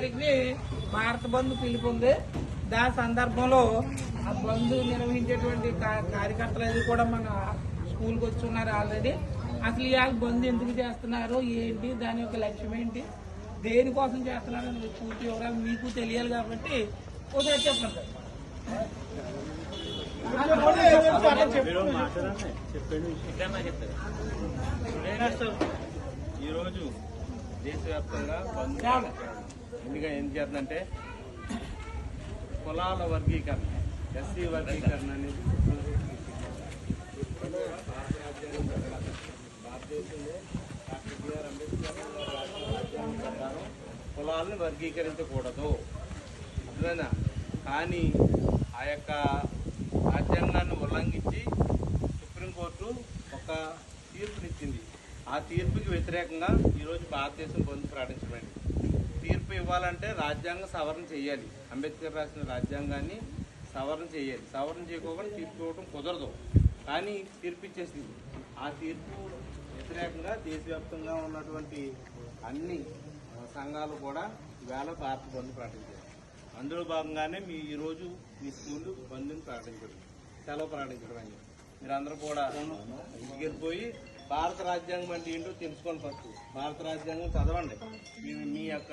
తారీఖుని భారత బంద్ పిలుపు ఉంది దాని సందర్భంలో ఆ బంద్ నిర్వహించేటువంటి కార్యకర్తలు అది కూడా మన స్కూల్కి వచ్చి ఉన్నారు ఆల్రెడీ. అసలు ఇవాళ బంద్ ఎందుకు చేస్తున్నారు? ఏంటి? దాని యొక్క లక్ష్యం ఏంటి? దేనికోసం చేస్తున్నారు? అనేది పూర్తి వివరాలు మీకు తెలియాలి కాబట్టి ఒకసారి చెప్పండి. ఈరోజు దేశవ్యాప్తంగా బంద్ ముందుగా ఏం చేస్తుందంటే కులాల వర్గీకరణ ఎస్సీ వర్గీకరణ అనేది భారతదేశంలో డాక్టర్ బిఆర్ అంబేద్కర్ కులాలను వర్గీకరించకూడదు. అర్థమైనా కానీ ఆ యొక్క రాజ్యాంగాన్ని ఉల్లంఘించి సుప్రీంకోర్టు ఒక తీర్పునిచ్చింది. ఆ తీర్పుకి వ్యతిరేకంగా ఈరోజు భారతదేశం బంద్ ప్రకటించబడింది. తీర్పు ఇవ్వాలంటే రాజ్యాంగ సవరణ చేయాలి. అంబేద్కర్ రాసిన రాజ్యాంగాన్ని సవరణ చేయాలి. సవరణ చేయకోకుండా తీర్పు ఇవ్వడం కుదరదు. కానీ తీర్పు ఇచ్చేసింది. ఆ తీర్పు వ్యతిరేకంగా దేశవ్యాప్తంగా ఉన్నటువంటి అన్ని సంఘాలు కూడా వేళ భారత బంద్ ప్రకటించారు అందులో భాగంగానే మీ ఈరోజు మీ స్కూల్ బంద్ని ప్రకటించడం సెలవు ప్రకటించడం అని మీరందరూ కూడా ఇంటికి పోయి భారత రాజ్యాంగం అంటే ఏంటో తెలుసుకోండి ఫస్ట్ భారత రాజ్యాంగం చదవండి. మీ మీ యొక్క